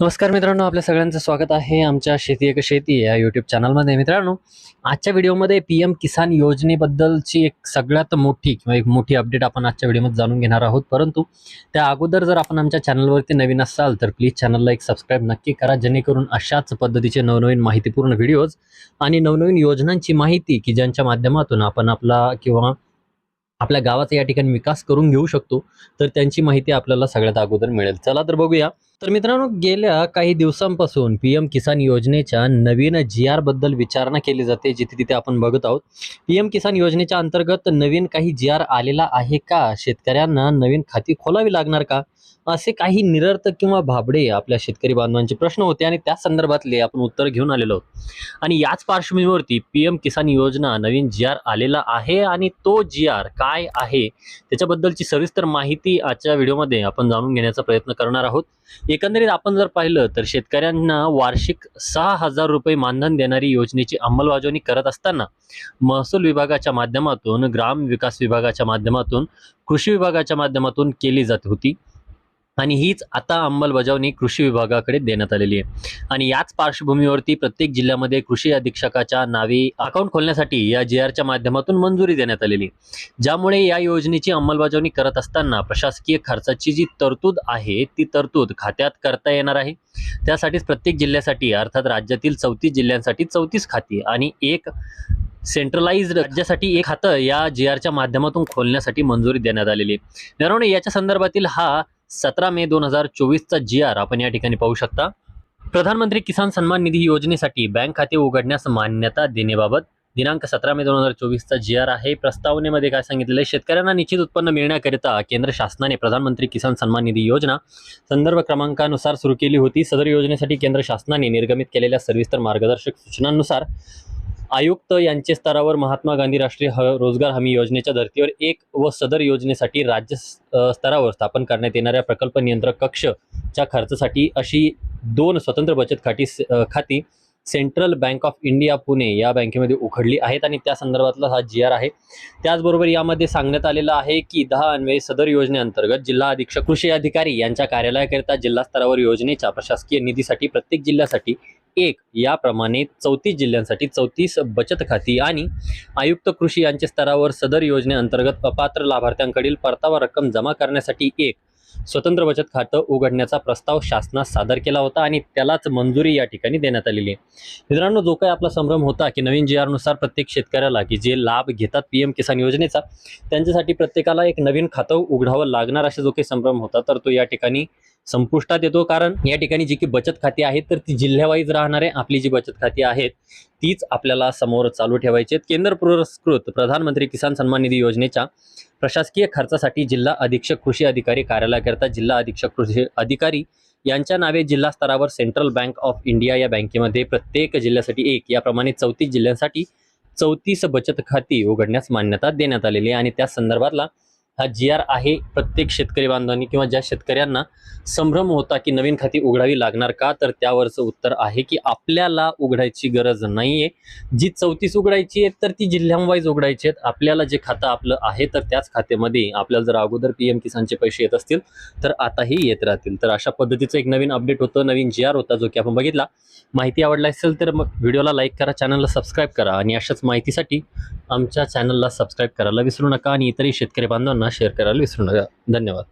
नमस्कार मित्रांनो आपल्या सगळ्यांचं स्वागत आहे आमच्या शेती एक शेती या यूट्यूब चॅनलमध्ये मित्रांनो आजच्या व्हिडिओमध्ये पी एम किसान योजनेबद्दलची एक सगळ्यात मोठी किंवा एक मोठी अपडेट आपण आजच्या व्हिडिओमध्ये जाणून घेणार आहोत. परंतु त्या अगोदर जर आपण आमच्या चॅनलवरती नवीन असाल तर प्लीज चॅनलला एक सबस्क्राईब नक्की करा जेणेकरून अशाच पद्धतीचे नवनवीन माहितीपूर्ण व्हिडिओज आणि नवनवीन योजनांची माहिती की ज्यांच्या माध्यमातून आपण आपला किंवा आपल्या गावाचा या ठिकाणी विकास करून घेऊ शकतो तर त्यांची माहिती आपल्याला सगळ्यात अगोदर मिळेल. चला तर बघूया. तर मित्रांनो गेल्या काही दिवसांपासून पी एम किसान योजनेच्या नवीन जी आरबद्दल विचारणा केली जाते जिथे तिथे आपण बघत आहोत. पी एम किसान योजनेच्या अंतर्गत नवीन काही जी आर आलेला आहे का? शेतकऱ्यांना नवीन खाती खोलावी लागणार का? असे काही निरर्थक किंवा भाबडे आपल्या शेतकरी बांधवांचे प्रश्न होते आणि त्या संदर्भातले आपण उत्तर घेऊन आलेलो आहोत. आणि याच पार्श्वभूमीवरती पी एम किसान योजना नवीन जी आर आलेला आहे आणि तो जी आर काय आहे? त्याच्याबद्दलची सविस्तर माहिती आजच्या व्हिडिओमध्ये आपण जाणून घेण्याचा प्रयत्न करणार आहोत. एकंदरीत आपण जर पाहिलं तर शेतकऱ्यांना वार्षिक सहा हजार रुपये मानधन देणारी योजनेची अंमलबजावणी करत असताना महसूल विभागाच्या माध्यमातून ग्राम विकास विभागाच्या माध्यमातून कृषी विभागाच्या माध्यमातून केली जात होती. आणि हीच आता अंमलबजावणी कृषी विभागाकडे देण्यात आलेली आहे. आणि याच पार्श्वभूमीवरती प्रत्येक जिल्ह्यामध्ये कृषी अधीक्षकाच्या नावे अकाउंट खोलण्यासाठी या जी आरच्या माध्यमातून मंजुरी देण्यात आलेली आहे. ज्यामुळे या योजनेची अंमलबजावणी करत असताना प्रशासकीय खर्चाची जी तरतूद आहे ती तरतूद खात्यात करता येणार आहे. त्यासाठीच प्रत्येक जिल्ह्यासाठी अर्थात राज्यातील चौतीस जिल्ह्यांसाठी चौतीस खाती आणि एक सेंट्रलाइज्ड राज्यासाठी एक खातं या जी आरच्या माध्यमातून खोलण्यासाठी मंजुरी देण्यात आलेली आहे. याच्या संदर्भातील हा सतरा मे दोन हजार चोवीसचा जी आर आपण या ठिकाणी पाहू शकता. प्रधानमंत्री किसान सन्मान निधी योजनेसाठी बँक खाते उघडण्यास मान्यता देण्याबाबत दिनांक सतरा मे दोन हजार चोवीसचा जी आर आहे. प्रस्तावनेमध्ये काय सांगितलेलं आहे? शेतकऱ्यांना निश्चित उत्पन्न मिळण्याकरिता केंद्र शासनाने प्रधानमंत्री किसान सन्मान निधी योजना संदर्भ क्रमांकानुसार सुरू केली होती. सदर योजनेसाठी केंद्र शासनाने निर्गमित केलेल्या सविस्तर मार्गदर्शक सूचनांनुसार आयुक्त यांचे स्तरावर महात्मा गांधी राष्ट्रीय ह रोजगार हमी योजनेच्या धर्तीवर एक व सदर योजनेसाठी राज्य स्तरावर स्थापन करण्यात येणाऱ्या प्रकल्प नियंत्रक कक्षच्या खर्चासाठी अशी दोन स्वतंत्र बचत खाती स- खाती central bank of India Pune या बँकेमध्ये उघडली आहेत आणि त्या संदर्भातला हा जी आर आहे. त्याचबरोबर यामध्ये सांगण्यात आलेलं आहे की दहा अन्वये सदर योजनेअंतर्गत जिल्हा अधीक्षक कृषी अधिकारी यांच्या कार्यालयाकरिता जिल्हा स्तरावर योजनेच्या प्रशासकीय निधीसाठी प्रत्येक जिल्ह्यासाठी एक याप्रमाणे चौतीस जिल्ह्यांसाठी चौतीस बचत खाती आणि आयुक्त कृषी यांच्या स्तरावर सदर योजनेअंतर्गत अपात्र लाभार्थ्यांकडील परतावा रक्कम जमा करण्यासाठी एक स्वतंत्र बचत खातं उघडण्याचा प्रस्ताव शासनास सादर केला होता आणि त्यालाच मंजुरी या ठिकाणी देण्यात आलेली आहे. मित्रांनो जो काही आपला संभ्रम होता की नवीन जी आरनुसार प्रत्येक शेतकऱ्याला की जे लाभ घेतात पी एम किसान योजनेचा त्यांच्यासाठी प्रत्येकाला एक नवीन खातं उघडावं लागणार असा जो काही संभ्रम होता तर तो या ठिकाणी संपुष्टात येतो. कारण या ठिकाणी जी की बचत खाती आहेत तर ती जिल्ह्यावाईज राहणारे आपली जी बचत खाती आहेत तीच आपल्याला समोर चालू ठेवायची आहेत. केंद्र पुरस्कृत प्रधानमंत्री किसान सन्मान निधी योजनेच्या प्रशासकीय खर्चासाठी जिल्हा अधीक्षक कृषी अधिकारी कार्यालयाकरता जिल्हा अधीक्षक कृषी अधिकारी यांच्या नावे जिल्हा स्तरावर सेंट्रल बँक ऑफ इंडिया या बँकेमध्ये प्रत्येक जिल्ह्यासाठी एक याप्रमाणे चौतीस जिल्ह्यांसाठी चौतीस बचत खाती उघडण्यास मान्यता देण्यात आलेली आहे. आणि त्या संदर्भातला हा जी आर आहे प्रत्येक शेतकरी बांधवांनी किंवा ज्या शेतकऱ्यांना संभ्रम होता की नवीन खाती उघडावी लागणार का तर त्यावरचं उत्तर आहे की आपल्याला उघडायची गरज नाहीये. जी चौतीस उघडायची आहे तर ती जिल्ह्यांवाईज उघडायची आहेत. आपल्याला जे खातं आपलं आहे तर त्याच खात्यामध्ये आपल्याला जर अगोदर पी एम किसानचे पैसे येत असतील तर आताही येत राहतील. तर अशा पद्धतीचं एक नवीन अपडेट होतं नवीन जी आर होता जो की आपण बघितला. माहिती आवडला असेल तर मग व्हिडिओला लाईक करा चॅनलला सबस्क्राईब करा. आणि अशाच माहितीसाठी आमच्या चॅनलला सबस्क्राईब करायला विसरू नका. आणि इतरही शेतकरी बांधवांना शेअर करायला विसरू नका धन्यवाद